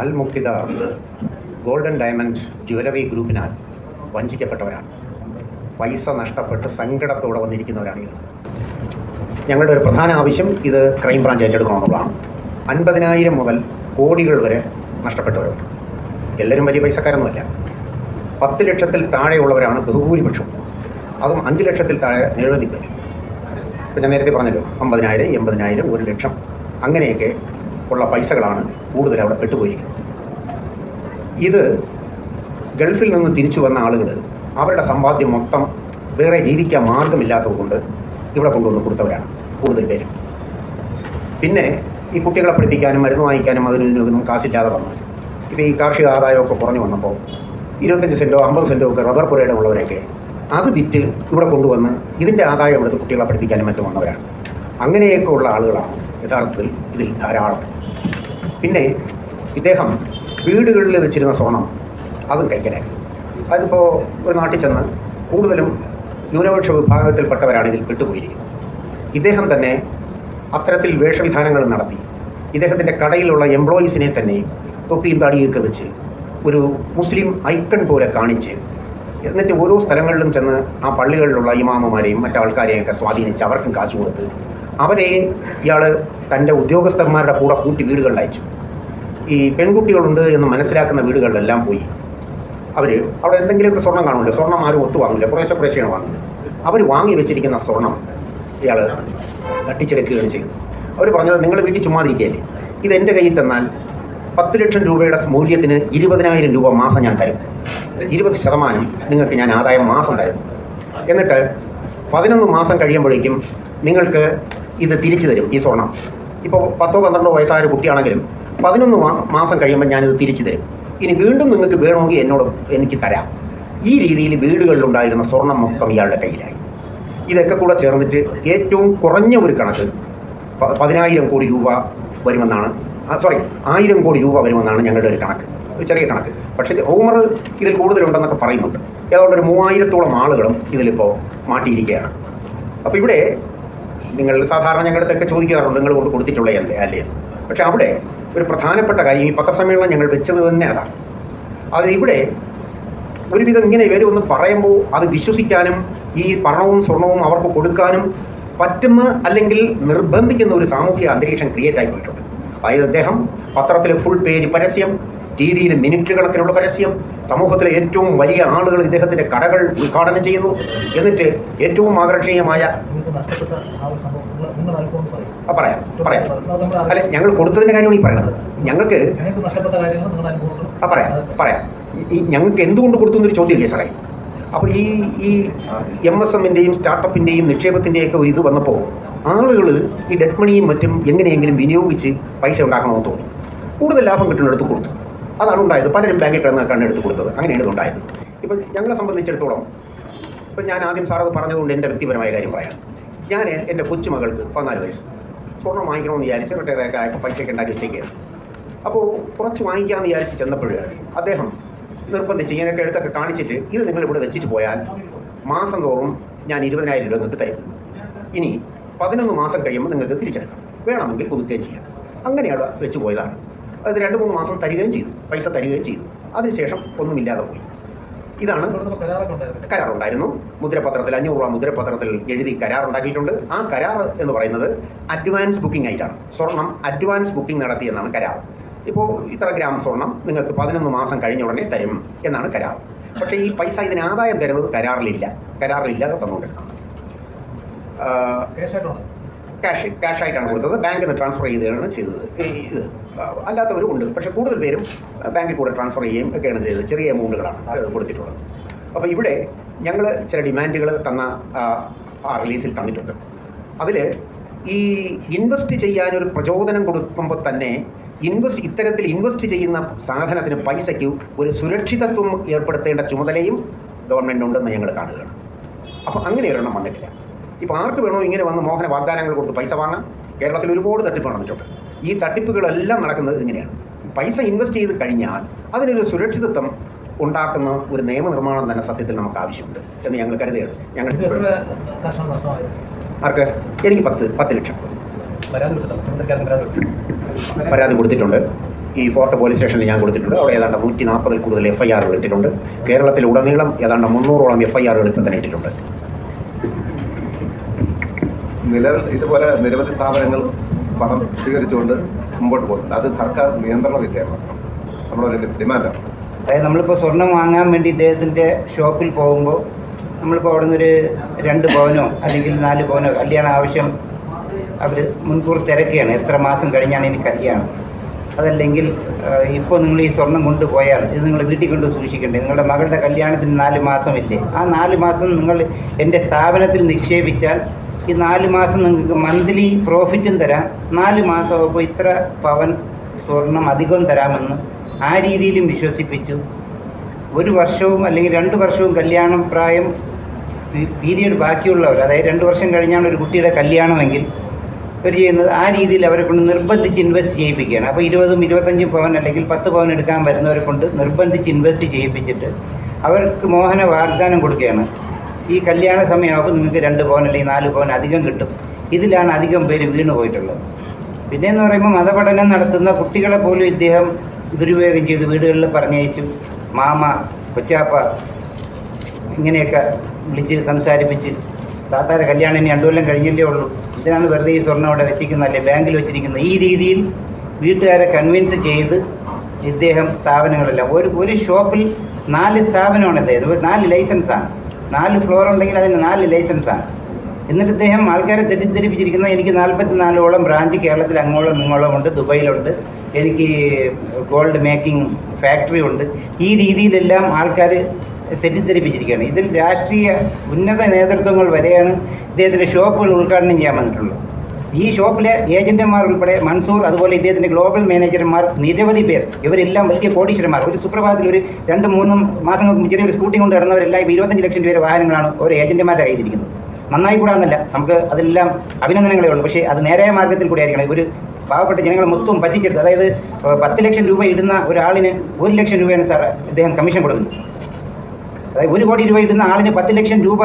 Al Muqtadir golden diamond jewellery ഗ്രൂപ്പിനാൽ വഞ്ചിക്കപ്പെട്ടവരാണ്. പൈസ നഷ്ടപ്പെട്ട് സങ്കടത്തോടെ വന്നിരിക്കുന്നവരാണ് ഞങ്ങളുടെ ഒരു പ്രധാന ആവശ്യം ഇത് ക്രൈംബ്രാഞ്ച് ഏറ്റെടുക്കണമെന്നുള്ളതാണ്. അൻപതിനായിരം മുതൽ കോടികൾ വരെ നഷ്ടപ്പെട്ടവരുണ്ട്. എല്ലാവരും വലിയ പൈസക്കാരൊന്നുമല്ല. പത്ത് ലക്ഷത്തിൽ താഴെയുള്ളവരാണ് ബഹുഭൂരിപക്ഷം അതും അഞ്ച് ലക്ഷത്തിൽ താഴെ നിരവധി പേര്. ഞാൻ നേരത്തെ പറഞ്ഞല്ലോ അമ്പതിനായിരം എൺപതിനായിരം ഒരു ലക്ഷം അങ്ങനെയൊക്കെ ഉള്ള പൈസകളാണ് കൂടുതൽ അവിടെ പെട്ടുപോയിരിക്കുന്നത്. ഇത് ഗൾഫിൽ നിന്ന് തിരിച്ചു വന്ന ആളുകൾ അവരുടെ സമ്പാദ്യം മൊത്തം വേറെ ജീവിക്കാൻ മാർഗമില്ലാത്തത് കൊണ്ട് ഇവിടെ കൊണ്ടുവന്ന് കൊടുത്തവരാണ് കൂടുതൽ പേരും. പിന്നെ ഈ കുട്ടികളെ പഠിപ്പിക്കാനും മരുന്ന് വാങ്ങിക്കാനും അതിനും ഇതിനൊന്നും കാശില്ലാതെ വന്നു. ഇപ്പോൾ ഈ കാർഷിക ആദായമൊക്കെ കുറഞ്ഞു വന്നപ്പോൾ ഇരുപത്തഞ്ച് സെന്റോ അമ്പത് സെന്റോ ഒക്കെ റബ്ബർ പുരയുടെ ഉള്ളവരൊക്കെ അത് വിറ്റ് ഇവിടെ കൊണ്ടുവന്ന് ഇതിന്റെ ആദായം എടുത്ത് കുട്ടികളെ പഠിപ്പിക്കാനും മറ്റും വന്നവരാണ്. അങ്ങനെയൊക്കെ ഉള്ള ആളുകളാണ് യഥാർത്ഥത്തിൽ ഇതിൽ ധാരാളം. പിന്നെ ഇദ്ദേഹം വീടുകളിൽ വെച്ചിരുന്ന സ്വർണം അതും കൈക്കലാക്കി. അതിപ്പോൾ ഒരു നാട്ടിൽ ചെന്ന് കൂടുതലും ന്യൂനപക്ഷ വിഭാഗത്തിൽപ്പെട്ടവരാണ് ഇതിൽ പെട്ടുപോയിരിക്കുന്നത്. ഇദ്ദേഹം തന്നെ അത്തരത്തിൽ വേഷവിധാനങ്ങൾ നടത്തി. ഇദ്ദേഹത്തിന്റെ കടയിലുള്ള എംപ്ലോയീസിനെ തന്നെ തൊപ്പിയും താടിയൊക്കെ വെച്ച് ഒരു മുസ്ലിം ഐക്കൺ പോലെ കാണിച്ച് എന്നിട്ട് ഓരോ സ്ഥലങ്ങളിലും ചെന്ന് ആ പള്ളികളിലുള്ള ഇമാമുമാരെയും മറ്റാൾക്കാരെയൊക്കെ സ്വാധീനിച്ച് അവർക്കും കാശ് കൊടുത്ത് അവരെ ഇയാൾ തന്റെ ഉദ്യോഗസ്ഥന്മാരുടെ കൂടെ കൂട്ടി വീടുകളിൽ അയച്ചു. ഈ പെൺകുട്ടികളുണ്ട് എന്ന് മനസ്സിലാക്കുന്ന വീടുകളിലെല്ലാം പോയി. അവർ അവിടെ എന്തെങ്കിലുമൊക്കെ സ്വർണം കാണില്ല? സ്വർണം ആരും ഒത്തു വാങ്ങില്ല കുറേശ്ശെ കുറേശ്ശെയാണ് വാങ്ങുന്നത്. അവർ വാങ്ങി വെച്ചിരിക്കുന്ന സ്വർണം ഇയാൾ തട്ടിച്ചെടുക്കുകയാണ് ചെയ്തത്. അവർ പറഞ്ഞത് നിങ്ങൾ വീട്ടിൽ ചുമ്മാതിരിക്കുകയല്ലേ ഇത് എന്റെ കയ്യിൽ തന്നാൽ പത്ത് ലക്ഷം രൂപയുടെ മൂല്യത്തിന് ഇരുപതിനായിരം രൂപ മാസം ഞാൻ തരും. ഇരുപത് ശതമാനം നിങ്ങൾക്ക് ഞാൻ ആദായം മാസം തരും. എന്നിട്ട് പതിനൊന്ന് മാസം കഴിയുമ്പോഴേക്കും നിങ്ങൾക്ക് ഇത് തിരിച്ചു തരും ഈ സ്വർണം. ഇപ്പോൾ പത്തോ പന്ത്രണ്ടോ വയസ്സായ ഒരു കുട്ടിയാണെങ്കിലും പതിനൊന്ന് മാസം കഴിയുമ്പോൾ ഞാനിത് തിരിച്ചു തരും. ഇനി വീണ്ടും നിങ്ങൾക്ക് വേണമെങ്കിൽ എന്നോട് എനിക്ക് തരാം. ഈ രീതിയിൽ വീടുകളിലുണ്ടായിരുന്ന സ്വർണം മൊത്തം ഇയാളുടെ കയ്യിലായി. ഇതൊക്കെ കൂടെ ചേർന്നിട്ട് ഏറ്റവും കുറഞ്ഞ ഒരു കണക്ക് പതിനായിരം കോടി രൂപ വരുമെന്നാണ്. സോറി ആയിരം കോടി രൂപ വരുമെന്നാണ് ഞങ്ങളുടെ ഒരു കണക്ക്. ഒരു ചെറിയ കണക്ക്. പക്ഷേ ഓമർ ഇതിൽ കൂടുതലുണ്ടെന്നൊക്കെ പറയുന്നുണ്ട്. ഏതാണ്ട് ഒരു മൂവായിരത്തോളം ആളുകളും ഇതിലിപ്പോൾ മാറ്റിയിരിക്കുകയാണ്. അപ്പോൾ ഇവിടെ നിങ്ങൾ സാധാരണ ഞങ്ങളുടെ അടുത്തൊക്കെ ചോദിക്കാറുണ്ട് നിങ്ങൾ കൊണ്ട് കൊടുത്തിട്ടുള്ളതല്ലേ അല്ലേ എന്ന്. പക്ഷേ അവിടെ ഒരു പ്രധാനപ്പെട്ട കാര്യം ഈ പത്രസമ്മേളനം ഞങ്ങൾ വെച്ചത് തന്നെ അതാണ്. അത് ഇവിടെ ഒരുവിധം ഇങ്ങനെ ഇവർ ഒന്ന് പറയുമ്പോൾ അത് വിശ്വസിക്കാനും ഈ പണവും സ്വർണവും അവർക്ക് കൊടുക്കാനും പറ്റുന്ന അല്ലെങ്കിൽ നിർബന്ധിക്കുന്ന ഒരു സാമൂഹിക അന്തരീക്ഷം ക്രിയേറ്റ് ആയി പോയിട്ടുണ്ട്. അതായത് അദ്ദേഹം പത്രത്തിൽ ഫുൾ പേജ് പരസ്യം ടി വിയിൽ മിനിറ്റ് കണക്കിനുള്ള പരസ്യം. സമൂഹത്തിലെ ഏറ്റവും വലിയ ആളുകൾ ഇദ്ദേഹത്തിന്റെ കടകൾ ഉദ്ഘാടനം ചെയ്യുന്നു. എന്നിട്ട് ഏറ്റവും ആകർഷണീയമായ പറയും പറയാം. അല്ല ഞങ്ങൾ കൊടുത്തതിന്റെ കാര്യമാണ് ഈ പറയുന്നത് ഞങ്ങൾക്ക് ആ പറയാം പറയാം. ഈ ഞങ്ങൾക്ക് എന്തുകൊണ്ട് കൊടുത്തു എന്നൊരു ചോദ്യമില്ലേ സാറേ? അപ്പോൾ ഈ ഈ എം എസ് എമ്മിന്റെയും സ്റ്റാർട്ടപ്പിന്റെയും നിക്ഷേപത്തിന്റെയൊക്കെ ഒരു ഇത് വന്നപ്പോൾ ആളുകൾ ഈ ഡെഡ് മണിയും മറ്റും എങ്ങനെയെങ്കിലും വിനിയോഗിച്ച് പൈസ ഉണ്ടാക്കണമെന്ന് തോന്നി. കൂടുതൽ ലാഭം കിട്ടുന്നിടത്ത് കൊടുത്തു. അതാണ് ഉണ്ടായത്. പലരും ബാങ്കിൽ കിടന്ന് കണ്ണെടുത്ത് കൊടുത്തത്. അങ്ങനെയാണ് ഇത് ഉണ്ടായത്. ഇപ്പം ഞങ്ങളെ സംബന്ധിച്ചിടത്തോളം ഇപ്പം ഞാൻ ആദ്യം സാറത് പറഞ്ഞതുകൊണ്ട് എന്റെ വ്യക്തിപരമായ കാര്യം പറയാം. ഞാൻ എന്റെ കൊച്ചുമകൾക്ക് പതിനാല് വയസ്സ്. സ്വർണം വാങ്ങിക്കണമെന്ന് വിചാരിച്ച് റിട്ടയറൊക്കെ ആയപ്പോൾ പൈസയൊക്കെ ഉണ്ടാക്കി വെച്ചേക്കാണ് അപ്പോൾ കുറച്ച് വാങ്ങിക്കാമെന്ന് വിചാരിച്ച് ചെന്നപ്പോൾ അദ്ദേഹം നിർബന്ധിച്ച് ഇങ്ങനെയൊക്കെ എടുത്തൊക്കെ കാണിച്ചിട്ട് ഇത് നിങ്ങൾ ഇവിടെ വെച്ചിട്ട് പോയാൽ മാസം തോറും ഞാൻ ഇരുപതിനായിരം രൂപ നിങ്ങൾക്ക് തരും. ഇനി പതിനൊന്ന് മാസം കഴിയുമ്പോൾ നിങ്ങൾക്ക് തിരിച്ചെടുക്കാം. വേണമെങ്കിൽ പുതുക്കുകയും ചെയ്യാം. അങ്ങനെയാണ് വെച്ച് പോയതാണ്. അത് രണ്ട് മൂന്ന് മാസം തരികയും ചെയ്തു. പൈസ തരികയും ചെയ്തു. അതിനുശേഷം ഒന്നുമില്ലാതെ പോയി. ഇതാണ് കരാറുണ്ടായിരുന്നു. മുദ്രപത്രത്തിൽ അഞ്ഞൂറ് രൂപ മുദ്രപത്രത്തിൽ എഴുതി കരാറുണ്ടാക്കിയിട്ടുണ്ട്. ആ കരാർ എന്ന് പറയുന്നത് അഡ്വാൻസ് ബുക്കിംഗ് ആയിട്ടാണ് സ്വർണം അഡ്വാൻസ് ബുക്കിംഗ് നടത്തിയെന്നാണ് കരാർ ഇപ്പോൾ ഇത്ര ഗ്രാം സ്വർണം നിങ്ങൾക്ക് പതിനൊന്ന് മാസം കഴിഞ്ഞ ഉടനെ തരും എന്നാണ് കരാർ പക്ഷേ ഈ പൈസ ഇതിന് ആദായം തരുന്നത് കരാറിലില്ല. കരാറിലില്ലാതെ തന്നുകൊണ്ടിരിക്കണം ക്യാഷ് ക്യാഷ് ആയിട്ടാണ് കൊടുത്തത്. ബാങ്കിൽ നിന്ന് ട്രാൻസ്ഫർ ചെയ്തുകയാണ് ചെയ്തത്. ഇത് അല്ലാത്തവരും ഉണ്ട്. പക്ഷേ കൂടുതൽ പേരും ബാങ്കിൽ കൂടെ ട്രാൻസ്ഫർ ചെയ്യുകയും ഒക്കെയാണ് ചെയ്തത്. ചെറിയ എമൗണ്ടുകളാണ് കൊടുത്തിട്ടുള്ളത്. അപ്പോൾ ഇവിടെ ഞങ്ങൾ ചില ഡിമാൻഡുകൾ തന്ന ആ റിലീസിൽ തന്നിട്ടുണ്ട്. അതിൽ ഈ ഇൻവെസ്റ്റ് ചെയ്യാനൊരു പ്രചോദനം കൊടുക്കുമ്പോൾ തന്നെ ഇൻവെസ്റ്റ് ഇത്തരത്തിൽ ഇൻവെസ്റ്റ് ചെയ്യുന്ന സാധനത്തിന് പൈസയ്ക്ക് ഒരു സുരക്ഷിതത്വം ഏർപ്പെടുത്തേണ്ട ചുമതലയും ഗവൺമെന്റ് ഉണ്ടെന്ന് ഞങ്ങൾ കാണുകയാണ്. അപ്പോൾ അങ്ങനെ ഒരെണ്ണം വന്നിട്ടില്ല. ഇപ്പോൾ ആർക്ക് വേണോ ഇങ്ങനെ വന്ന് മോഹന വാഗ്ദാനങ്ങൾ കൊടുത്ത് പൈസ വാങ്ങാം? കേരളത്തിൽ ഒരുപാട് തട്ടിപ്പ് നടന്നിട്ടുണ്ട്. ഈ തട്ടിപ്പുകളെല്ലാം നടക്കുന്നത് ഇങ്ങനെയാണ്. പൈസ ഇൻവെസ്റ്റ് ചെയ്ത് കഴിഞ്ഞാൽ അതിനൊരു സുരക്ഷിതത്വം ഉണ്ടാക്കുന്ന ഒരു നിയമനിർമ്മാണം തന്നെ സത്യത്തിൽ നമുക്ക് ആവശ്യമുണ്ട് എന്ന് ഞങ്ങൾ കരുതുകയാണ്. ഞങ്ങൾ ആർക്ക്? എനിക്ക് പത്ത് പത്ത് ലക്ഷം. പരാതി കൊടുത്തിട്ടുണ്ട്? ഈ ഫോർട്ട് പോലീസ് സ്റ്റേഷനിൽ ഞാൻ കൊടുത്തിട്ടുണ്ട്. അവിടെ ഏതാണ്ട് നൂറ്റി നാൽപ്പതിൽ കൂടുതൽ എഫ് ഐ ആറുകൾ ഇട്ടിട്ടുണ്ട് കേരളത്തിലുടനീളം ഏതാണ്ട് മുന്നൂറോളം എഫ് ഐ ആറുകൾ ഇപ്പം തന്നെ ഇട്ടിട്ടുണ്ട്. നിലവിൽ ഇതുപോലെ നിരവധി സ്ഥാപനങ്ങൾ പണം സ്വീകരിച്ചുകൊണ്ട് മുമ്പോട്ട് പോകുന്നുണ്ട്. അത് സർക്കാർ നിയന്ത്രണ വിധേയമാണ് നമ്മളൊരു ഡിമാൻഡാണ്. അതായത് നമ്മളിപ്പോൾ സ്വർണം വാങ്ങാൻ വേണ്ടി ഇദ്ദേഹത്തിന്റെ ഷോപ്പിൽ പോകുമ്പോൾ നമ്മളിപ്പോൾ അവിടെ നിന്നൊരു രണ്ട് പവനോ അല്ലെങ്കിൽ നാല് പവനോ കല്യാണ ആവശ്യം അവർ മുൻകൂർ തിരക്കുകയാണ്. എത്ര മാസം കഴിഞ്ഞാണ് ഇനി കല്യാണം? അതല്ലെങ്കിൽ ഇപ്പോൾ നിങ്ങൾ ഈ സ്വർണം കൊണ്ടുപോയാൽ ഇത് നിങ്ങൾ വീട്ടിൽ കൊണ്ട് സൂക്ഷിക്കേണ്ടത് നിങ്ങളുടെ മകളുടെ കല്യാണത്തിന് നാല് മാസമില്ലേ? ആ നാല് മാസം നിങ്ങൾ എന്റെ സ്ഥാപനത്തിൽ നിക്ഷേപിച്ചാൽ ഈ നാല് മാസം നിങ്ങൾക്ക് മന്ത്ലി പ്രോഫിറ്റും തരാം. നാല് മാസം അപ്പോൾ ഇത്ര പവൻ സ്വർണം അധികം തരാമെന്ന് ആ രീതിയിലും വിശ്വസിപ്പിച്ചു. ഒരു വർഷവും അല്ലെങ്കിൽ രണ്ട് വർഷവും കല്യാണം പ്രായം പീരിയഡ് ബാക്കിയുള്ളവർ അതായത് രണ്ട് വർഷം കഴിഞ്ഞാണ് ഒരു കുട്ടിയുടെ കല്യാണമെങ്കിൽ ഇവർ ചെയ്യുന്നത് ആ രീതിയിൽ അവരെ കൊണ്ട് നിർബന്ധിച്ച് ഇൻവെസ്റ്റ് ചെയ്യിപ്പിക്കുകയാണ്. അപ്പോൾ ഇരുപതും ഇരുപത്തഞ്ചും പവൻ അല്ലെങ്കിൽ പത്ത് പവൻ എടുക്കാൻ വരുന്നവരെ കൊണ്ട് നിർബന്ധിച്ച് ഇൻവെസ്റ്റ് ചെയ്യിപ്പിച്ചിട്ട് അവർക്ക് മോഹന വാഗ്ദാനം കൊടുക്കുകയാണ്. ഈ കല്യാണ സമയമാകുമ്പോൾ നിങ്ങൾക്ക് രണ്ട് പവൻ അല്ലെങ്കിൽ നാല് പവൻ അധികം കിട്ടും. ഇതിലാണ് അധികം പേര് വീണു പോയിട്ടുള്ളത്. പിന്നെ എന്ന് പറയുമ്പോൾ മതപഠനം നടത്തുന്ന കുട്ടികളെ പോലും ഇദ്ദേഹം ദുരുപയോഗം ചെയ്ത്. വീടുകളിൽ പറഞ്ഞയച്ചു മാമ കൊച്ചാപ്പ ഇങ്ങനെയൊക്കെ വിളിച്ച് സംസാരിപ്പിച്ച് താത്താരെ കല്യാണം ഇനി രണ്ടു കൊല്ലം ഉള്ളൂ. ഇതിനാണ് വെറുതെ ഈ സ്വർണം അവിടെ വെച്ചിരിക്കുന്നതല്ലേ? ബാങ്കിൽ വെച്ചിരിക്കുന്നത്. ഈ രീതിയിൽ വീട്ടുകാരെ കൺവിൻസ് ചെയ്ത് ഇദ്ദേഹം സ്ഥാപനങ്ങളെല്ലാം ഒരു ഒരു ഷോപ്പിൽ നാല് സ്ഥാപനമാണ് ഇദ്ദേഹം നാല് ലൈസൻസാണ് നാല് ഫ്ലോർ ഉണ്ടെങ്കിൽ അതിന് നാല് ലൈസൻസാണ് എന്നിട്ട് ഇദ്ദേഹം ആൾക്കാരെ തെറ്റിദ്ധരിപ്പിച്ചിരിക്കുന്നത് എനിക്ക് നാൽപ്പത്തി നാലോളം ബ്രാഞ്ച് കേരളത്തിൽ അങ്ങോളം ഇങ്ങോളം ഉണ്ട് ദുബൈയിലുണ്ട് എനിക്ക് ഗോൾഡ് മേക്കിംഗ് ഫാക്ടറി ഉണ്ട്. ഈ രീതിയിലെല്ലാം ആൾക്കാർ തെറ്റിദ്ധരിപ്പിച്ചിരിക്കുകയാണ്. ഇതിൽ രാഷ്ട്രീയ ഉന്നത നേതൃത്വങ്ങൾ വരെയാണ് ഇദ്ദേഹത്തിന്റെ ഷോപ്പുകൾ ഉദ്ഘാടനം ചെയ്യാൻ വന്നിട്ടുള്ളത്. ഈ ഷോപ്പിലെ ഏജന്റുമാർ ഉൾപ്പെടെ മൻസൂർ അതുപോലെ ഇദ്ദേഹത്തിന്റെ ഗ്ലോബൽ മാനേജർമാർ നിരവധി പേർ ഇവരെല്ലാം വലിയ കോടീശ്വരന്മാർ. ഒരു സുപ്രഭാതത്തിൽ ഒരു രണ്ട് മൂന്നും മാസങ്ങൾക്ക് ചെറിയൊരു സ്കൂട്ടി കൊണ്ട് കിടന്നവരെല്ലാം ഇപ്പോൾ ഇരുപത്തഞ്ച് ലക്ഷം രൂപ വാഹനങ്ങളാണ് ഓരോ ഏജന്റുമാരുടെ കയ്യിലിരിക്കുന്നത്. നന്നായി കൂടാന്നല്ല നമുക്ക് അതെല്ലാം അഭിനന്ദനങ്ങളേ ഉള്ളൂ. പക്ഷേ അത് നേരായ മാർഗത്തിൽ കൂടി ആയിരിക്കണം ഒരു പാവപ്പെട്ട ജനങ്ങളെ മൊത്തം പറ്റിച്ചെടുത്ത് അതായത് പത്ത് ലക്ഷം രൂപ ഇടുന്ന ഒരാളിന് ഒരു ലക്ഷം രൂപയാണ് സാർ ഇദ്ദേഹം കമ്മീഷൻ കൊടുക്കുന്നത്. അതായത് ഒരു കോടി രൂപ ഇടുന്ന ആളിന് പത്ത് ലക്ഷം രൂപ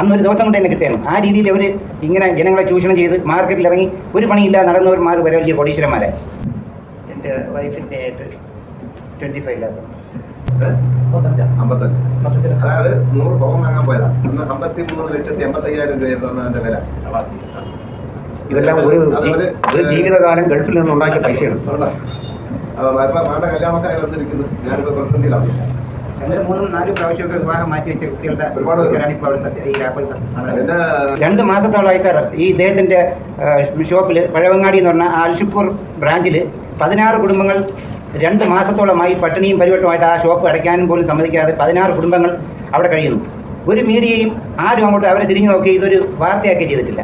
അന്നൊരു ദിവസം കൊണ്ട് തന്നെ കിട്ടണം ആ രീതിയിൽ അവർ ഇങ്ങനെ ജനങ്ങളെ ചൂഷണം ചെയ്ത് മാർക്കറ്റിൽ ഇറങ്ങി ഒരു പണിയില്ലാതെ നടന്നവർമാർ വരെ വലിയ കോടീശ്വരന്മാരെ. എന്റെ വൈഫിന്റെ ആയിട്ട് ട്വന്റി ഫൈവ് ലാക്ക് മുപ്പത്തഞ്ചാ അമ്പത്തഞ്ച്. വർഷത്തിൽ അതായത് നൂറ് പവൻ വാങ്ങാൻ പോയതാണ് അന്ന് അമ്പത്തി മൂന്ന് ലക്ഷത്തി രൂപയായിരുന്നു അതിന്റെ വില. ഇതെല്ലാം ഒരു ഒരു ജീവിതകാലം ഗൾഫിൽ നിന്നുണ്ടാക്കിയ പൈസയാണ്. ഇപ്പൊ വേണ്ട കല്യാണമൊക്കെ ആയി വന്നിരിക്കുന്നു. ഞാനിപ്പോ പ്രതിസന്ധിയിലാണ് രണ്ട് മൂന്നും നാലും പ്രാവശ്യമൊക്കെ വിവാഹം മാറ്റി വെച്ച കുട്ടികളുടെ ഒരുപാട് പേര്. ആൾക്കാരാണ് ഇപ്പോൾ ഈ ആപ്പിൾ രണ്ട് മാസത്തോളമായി സാർ ഈ ഇദ്ദേഹത്തിന്റെ ഷോപ്പിൽ പഴവങ്ങാടി എന്ന് പറഞ്ഞ ആൽഷുപ്പൂർ ബ്രാഞ്ചിൽ പതിനാറ് കുടുംബങ്ങൾ രണ്ട് മാസത്തോളമായി പട്ടിണിയും പരിവട്ടമായിട്ട് ആ ഷോപ്പ് അടയ്ക്കാനും പോലും സമ്മതിക്കാതെ പതിനാറ് കുടുംബങ്ങൾ അവിടെ കഴിയുന്നു. ഒരു മീഡിയയും ആരും അങ്ങോട്ട് അവരെ തിരിഞ്ഞു നോക്കി ഇതൊരു വാർത്തയാക്കി ചെയ്തിട്ടില്ല.